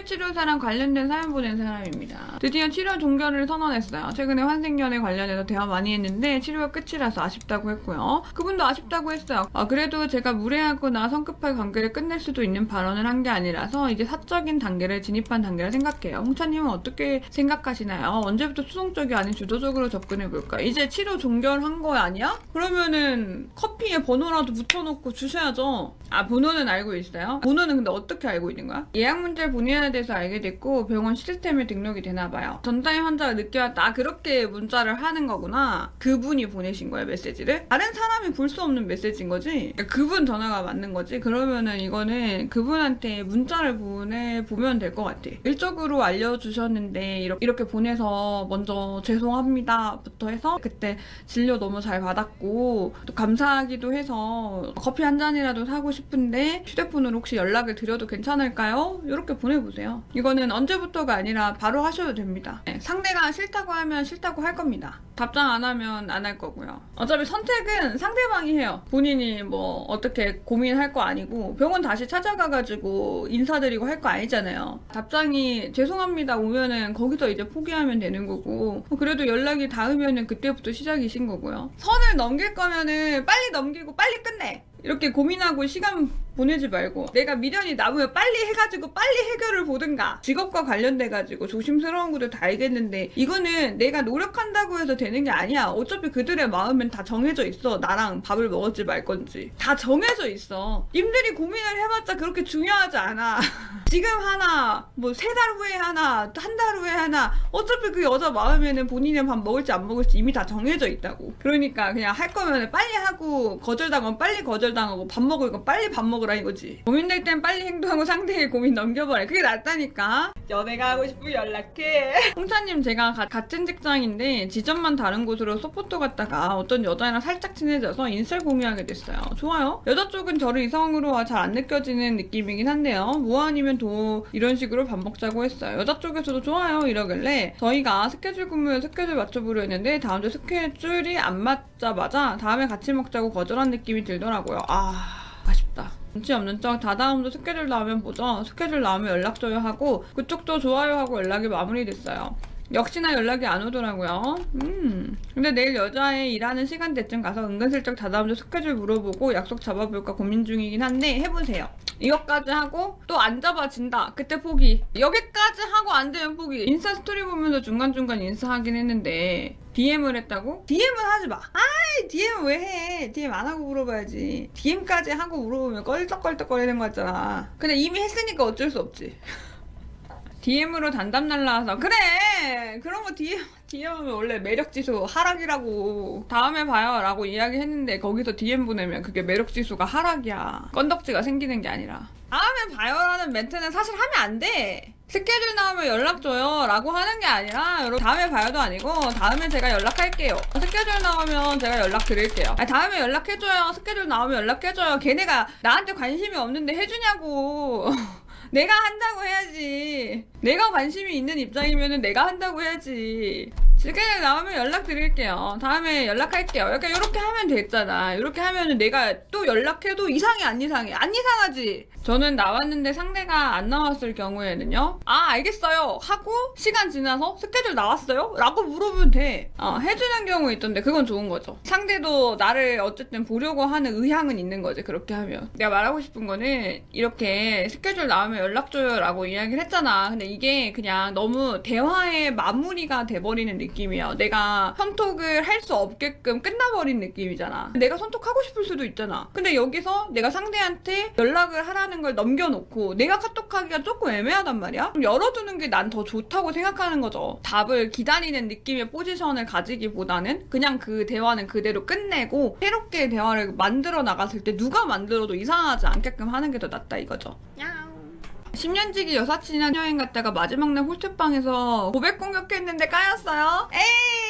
물리치료사랑 관련된 사연 보낸 사람입니다. 드디어 치료 종결을 선언했어요. 최근에 환생연에 관련해서 대화 많이 했는데 치료가 끝이라서 아쉽다고 했고요. 그분도 아쉽다고 했어요. 아, 그래도 제가 무례하거나 성급하게 관계를 끝낼 수도 있는 발언을 한 게 아니라서 이제 사적인 단계를 진입한 단계라 생각해요. 홍차님은 어떻게 생각하시나요? 언제부터 수동적이 아닌 주도적으로 접근해볼까? 이제 치료 종결한 거 아니야? 그러면은 커피에 번호라도 붙여놓고 주셔야죠. 아, 번호는 알고 있어요? 번호는 근데 어떻게 알고 있는 거야? 예약 문자를 돼서 알게 됐고 병원 시스템에 등록이 되나 봐요. 전담 환자가 늦게 왔다. 아, 그렇게 문자를 하는 거구나. 그분이 보내신 거야, 메시지를? 다른 사람이 볼 수 없는 메시지인 거지? 그러니까 그분 전화가 맞는 거지? 그러면은 이거는 그분한테 문자를 보내 보면 될 것 같아. 일적으로 알려주셨는데 이렇게 보내서 먼저 죄송합니다부터 해서 그때 진료 너무 잘 받았고 또 감사하기도 해서 커피 한 잔이라도 사고 싶은데 휴대폰으로 혹시 연락을 드려도 괜찮을까요? 이렇게 보내보세요. 이거는 언제부터가 아니라 바로 하셔도 됩니다. 네, 상대가 싫다고 하면 싫다고 할 겁니다. 답장 안 하면 안 할 거고요. 어차피 선택은 상대방이 해요. 본인이 뭐 어떻게 고민할 거 아니고 병원 다시 찾아가가지고 인사드리고 할 거 아니잖아요. 답장이 죄송합니다 오면은 거기서 이제 포기하면 되는 거고 그래도 연락이 닿으면은 그때부터 시작이신 거고요. 선을 넘길 거면은 빨리 넘기고 빨리 끝내. 이렇게 고민하고 시간 보내지 말고 내가 미련이 남으면 빨리 해가지고 빨리 해결을 보든가 직업과 관련돼가지고 조심스러운 것도 다 알겠는데 이거는 내가 노력한다고 해서 되는 게 아니야. 어차피 그들의 마음은 다 정해져 있어. 나랑 밥을 먹을지 말 건지. 다 정해져 있어. 님들이 고민을 해봤자 그렇게 중요하지 않아. 지금 하나 뭐 세 달 후에 하나 한 달 후에 하나. 어차피 그 여자 마음에는 본인의 밥 먹을지 안 먹을지 이미 다 정해져 있다고. 그러니까 그냥 할 거면 빨리 하고 거절당하면 빨리 거절 당하고 밥거 빨리 밥 먹으라 이거지. 고민될 땐 빨리 행동하고 상대의 고민 넘겨버려. 그게 낫다니까. 연애가 하고 싶으면 연락해. 홍차님 제가 가- 같은 직장인데 지점만 다른 곳으로 서포터 갔다가 어떤 여자랑 살짝 친해져서 인스타를 공유하게 됐어요. 좋아요? 여자 쪽은 저를 이성으로 잘 안 느껴지는 느낌이긴 한데요. 뭐 아니면 도 이런 식으로 밥 먹자고 했어요. 여자 쪽에서도 좋아요 이러길래 저희가 스케줄 근무에 스케줄 맞춰보려 했는데 다음 주 스케줄이 안 맞자마자 다음에 같이 먹자고 거절한 느낌이 들더라고요 아 아쉽다 눈치 없는 척 다다음 주 스케줄 나오면 보죠 스케줄 나오면 연락 줘요 하고 그쪽도 좋아요 하고 연락이 마무리됐어요 역시나 연락이 안 오더라고요. 음. 근데 내일 여자애 일하는 시간대쯤 가서 은근슬쩍 다다음 주 스케줄 물어보고 약속 잡아볼까 고민 중이긴 한데 해보세요. 이것까지 하고 또 안 잡아진다. 그때 포기. 여기까지 하고 안 되면 포기. 인스타 스토리 보면서 중간중간 인스타 하긴 했는데 DM을 했다고? DM은 하지 마. 아이 DM 왜 해? DM 안 하고 물어봐야지. DM까지 하고 물어보면 껄떡껄떡거리는 거 같잖아. 근데 이미 했으니까 어쩔 수 없지. DM으로 단답 날라와서 그래 그런 거 DM DM하면 원래 매력 지수 하락이라고 다음에 봐요라고 이야기했는데 거기서 DM 보내면 그게 매력 지수가 하락이야 건덕지가 생기는 게 아니라 다음에 봐요라는 멘트는 사실 하면 안 돼. 스케줄 나오면 연락 줘요 라고 하는 게 아니라 여러분 다음에 봐요도 아니고 다음에 제가 연락할게요 스케줄 나오면 제가 연락 드릴게요 아니, 다음에 연락해줘요 스케줄 나오면 연락해줘요 걔네가 나한테 관심이 없는데 해주냐고 내가 한다고 해야지. 내가 관심이 있는 입장이면 내가 한다고 해야지. 스케줄 나오면 연락 드릴게요. 다음에 연락할게요. 약간 이렇게 하면 됐잖아. 이렇게 하면 내가 또 연락해도 이상해, 안 이상해? 안 이상하지? 저는 나왔는데 상대가 안 나왔을 경우에는요. 아, 알겠어요. 하고 시간 지나서 스케줄 나왔어요? 라고 물어보면 돼. 어, 해주는 경우 있던데 그건 좋은 거죠. 상대도 나를 어쨌든 보려고 하는 의향은 있는 거지. 그렇게 하면. 내가 말하고 싶은 거는 이렇게 스케줄 나오면 연락줘요 라고 이야기를 했잖아. 근데 이게 그냥 너무 대화의 마무리가 돼버리는 느낌이야. 내가 선톡을 할 수 없게끔 끝나버린 느낌이잖아. 내가 선톡하고 싶을 수도 있잖아. 근데 여기서 내가 상대한테 연락을 하라는 걸 넘겨놓고 내가 카톡하기가 조금 애매하단 말이야. 좀 열어두는 게 난 더 좋다고 생각하는 거죠. 답을 기다리는 느낌의 포지션을 가지기보다는 그냥 그 대화는 그대로 끝내고 새롭게 대화를 만들어 나갔을 때 누가 만들어도 이상하지 않게끔 하는 게 더 낫다 이거죠. 10년지기 여사친이랑 여행 갔다가 마지막 날 홀트방에서 고백 공격했는데 까였어요? 에이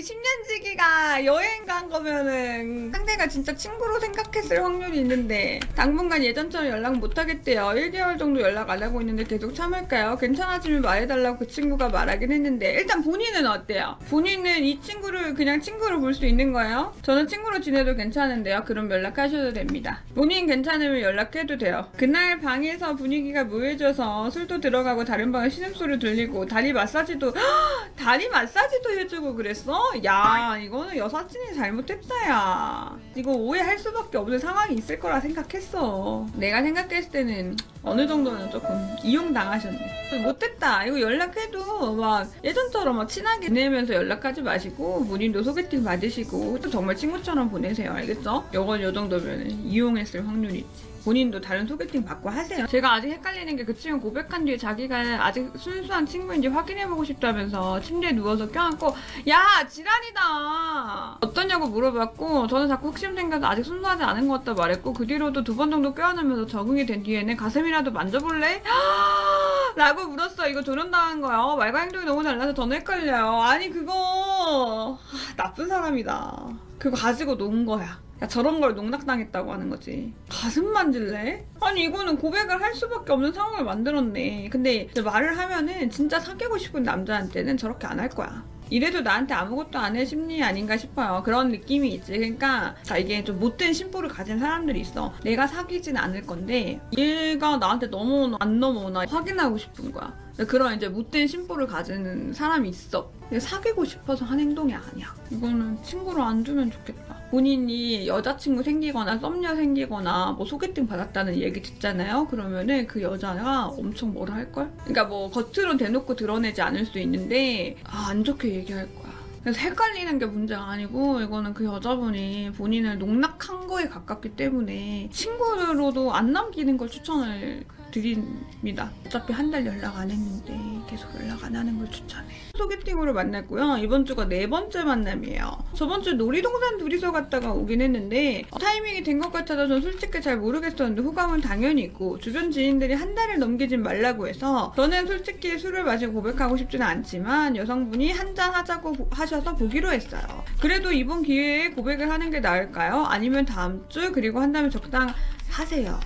10년지기가 여행 간 거면은 상대가 진짜 친구로 생각했을 확률이 있는데 당분간 예전처럼 연락 못 하겠대요. 1개월 정도 연락 안 하고 있는데 계속 참을까요? 괜찮아지면 말해달라고 그 친구가 말하긴 했는데 일단 본인은 어때요? 본인은 이 친구를 그냥 친구로 볼 수 있는 거예요? 저는 친구로 지내도 괜찮은데요. 그럼 연락하셔도 됩니다. 본인 괜찮으면 연락해도 돼요. 그날 방에서 분위기가 무해져서 술도 들어가고 다른 방에 신음소리 들리고 다리 마사지도 다리 마사지도 해주고 그랬어? 야 이거는 여사친이 잘못했다 야. 이거 오해할 수밖에 없는 상황이 있을 거라 생각했어. 내가 생각했을 때는 어느 정도는 조금 이용당하셨네. 못했다. 이거 연락해도 막 예전처럼 막 친하게 지내면서 연락하지 마시고 본인도 소개팅 받으시고 또 정말 친구처럼 보내세요. 알겠죠? 요건 요 정도면 이용했을 확률이 있지. 본인도 다른 소개팅 받고 하세요. 제가 아직 헷갈리는 게 그 친구 고백한 뒤에 자기가 아직 순수한 친구인지 확인해보고 싶다면서 침대에 누워서 껴안고 야 지랄이다. 어떠냐고 물어봤고 저는 자꾸 흑심 생겨서 아직 순수하지 않은 것 같다 말했고 그 뒤로도 두 번 정도 껴안으면서 적응이 된 뒤에는 가슴이 라도 만져볼래? 라고 물었어. 이거 조련당한 거야. 말과 행동이 너무 달라서 저는 헷갈려요. 아니 그거. 아, 나쁜 사람이다. 그거 가지고 논 거야. 야 저런 걸 농락당했다고 하는 거지. 가슴 만질래? 아니 이거는 고백을 할 수밖에 없는 상황을 만들었네. 근데 말을 하면은 진짜 사귀고 싶은 남자한테는 저렇게 안 할 거야 이래도 나한테 아무것도 안 해 심리 아닌가 싶어요. 그런 느낌이 있지. 그러니까 자, 이게 좀 못된 심보를 가진 사람들이 있어. 내가 사귀진 않을 건데 얘가 나한테 넘어오나 안 넘어오나 확인하고 싶은 거야. 그런 이제 못된 심보를 가지는 사람이 있어. 사귀고 싶어서 한 행동이 아니야. 이거는 친구로 안 두면 좋겠다. 본인이 여자친구 생기거나 썸녀 생기거나 뭐 소개팅 받았다는 얘기 듣잖아요. 그러면은 그 여자가 엄청 뭐라 할걸? 그러니까 뭐 겉으로 대놓고 드러내지 않을 수 있는데 아, 안 좋게 얘기할 거야. 그래서 헷갈리는 게 문제가 아니고 이거는 그 여자분이 본인을 농락한 거에 가깝기 때문에 친구로도 안 남기는 걸 추천을 드립니다. 어차피 한 달 연락 안 했는데 계속 연락 안 하는 걸 추천해. 소개팅으로 만났고요. 이번 주가 네 번째 만남이에요. 저번 주 놀이동산 둘이서 갔다가 오긴 했는데 어, 타이밍이 된 것 같아서 전 솔직히 잘 모르겠었는데 호감은 당연히 있고 주변 지인들이 한 달을 넘기진 말라고 해서 저는 솔직히 술을 마시고 고백하고 싶지는 않지만 여성분이 한 잔 하자고 보- 하셔서 보기로 했어요. 그래도 이번 기회에 고백을 하는 게 나을까요? 아니면 다음 주 그리고 한다면 적당 하세요.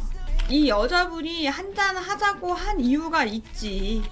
이 여자분이 한잔 하자고 한 이유가 있지.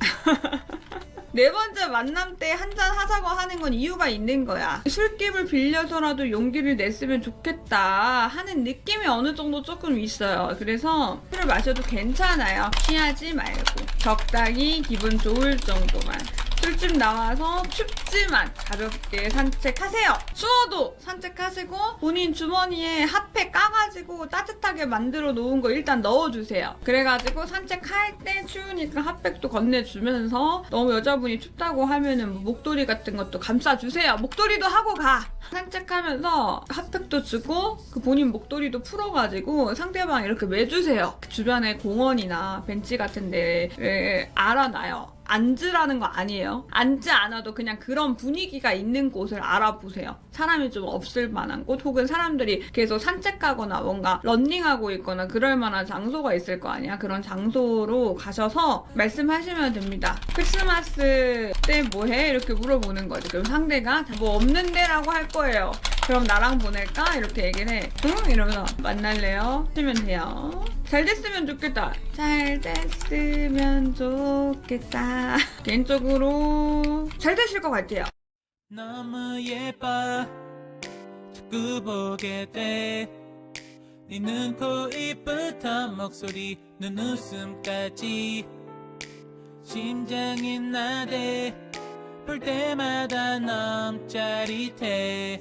네 번째 만남 때 한잔 하자고 하는 건 이유가 있는 거야. 술집을 빌려서라도 용기를 냈으면 좋겠다 하는 느낌이 어느 정도 조금 있어요. 그래서 술을 마셔도 괜찮아요. 취하지 말고 적당히 기분 좋을 정도만. 술집 나와서 춥지만 가볍게 산책하세요. 추워도 산책하시고 본인 주머니에 핫팩 까가지고 따뜻하게 만들어 놓은 거 일단 넣어주세요. 그래가지고 산책할 때 추우니까 핫팩도 건네주면서 너무 여자분이 춥다고 하면은 뭐 목도리 같은 것도 감싸주세요. 목도리도 하고 가. 산책하면서 핫팩도 주고 그 본인 목도리도 풀어가지고 상대방 이렇게 매주세요. 그 주변에 공원이나 벤치 같은 데를 알아놔요. 앉으라는 거 아니에요. 앉지 않아도 그냥 그런 분위기가 있는 곳을 알아보세요. 사람이 좀 없을 만한 곳 혹은 사람들이 계속 산책하거나 뭔가 런닝하고 있거나 그럴 만한 장소가 있을 거 아니야. 그런 장소로 가셔서 말씀하시면 됩니다. 크리스마스 때 뭐해? 이렇게 물어보는 거지. 그럼 상대가 뭐 없는데라고 할 거예요. 그럼 나랑 보낼까? 이렇게 얘기를 해. 응? 이러면서 만날래요? 하시면 돼요. 잘 됐으면 좋겠다. 잘 됐으면 좋겠다. 개인적으로 잘 되실 것 같아요. 너무 예뻐 자꾸 보게 돼네 눈, 코, 입부터 목소리, 눈웃음까지 심장이 나대 볼 때마다 너무 짜릿해